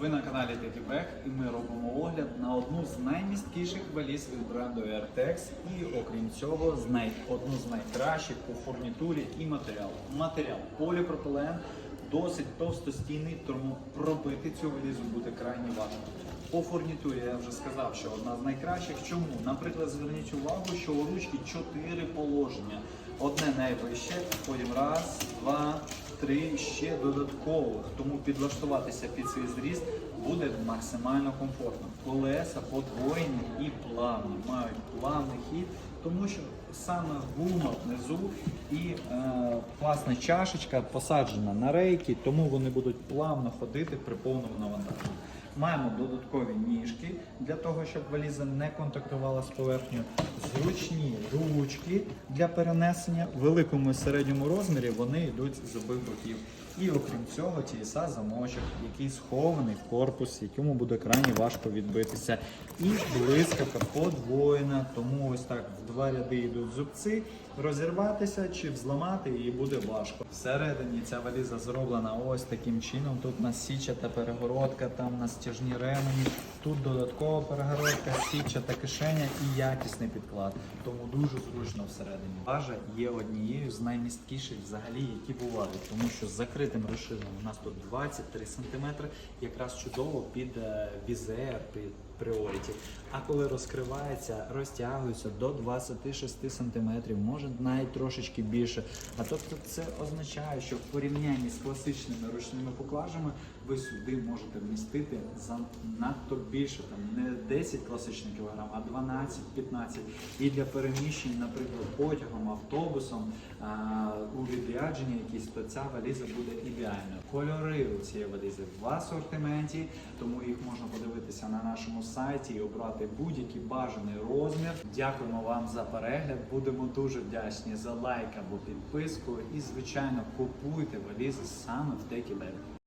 Ви на каналі Tekibag і ми робимо огляд на одну з наймісткіших валіз від бренду Airtex і окрім цього з най... одну з найкращих по фурнітурі і матеріалу. Матеріал поліпропилен, досить товстостійний, тому пробити цю валізу буде крайні важко. По фурнітурі я вже сказав, що одна з найкращих. Чому? Наприклад, зверніть увагу, що у ручки чотири положення. Одне найвище, потім раз, два, три ще додаткових. Тому підлаштуватися під свій зріст буде максимально комфортно. Колеса подвоєні і плавні, мають плавний хід, тому що саме гума внизу і е, власне чашечка посаджена на рейки, тому вони будуть плавно ходити при повному навантаженні. Маємо додаткові ніжки для того, щоб валіза не контактувала з поверхнею. Зручні ручки для перенесення в великому і середньому розмірі вони йдуть з обох боків. І окрім цього, TSA замочок, який схований в корпус, якому буде крайні важко відбитися. І блискавка подвоєна, тому ось так в два ряди йдуть зубці. Розірватися чи взламати її буде важко. Всередині ця валіза зроблена ось таким чином. Тут у нас січата перегородка, там у стяжні ремені, тут додаткова перегородка, січата кишеня і якісний підклад. Тому дуже зручно всередині. Важа є однією з наймісткіших взагалі, які бувають, тому що з закритим розширенням у нас тут 23 см, якраз чудово під е, візер, під пріоріті. А коли розкривається, розтягується до 26 см, може навіть трошечки більше. А тобто це означає, що в порівнянні з класичними ручними поклажами ви сюди можете вмістити занадто більше, там не 10 класичних кілограм, а 12-15. І для переміщень, наприклад, потягом, автобусом а, у відрядженні якісь, то ця валіза буде ідеальною. Кольори у цієї валізи в асортименті, тому їх можна подивитися на нашому сайті і обрати будь-який бажаний розмір. Дякуємо вам за перегляд. Будемо дуже вдячні за лайк або підписку. І, звичайно, купуйте валізи саме в Tekibag.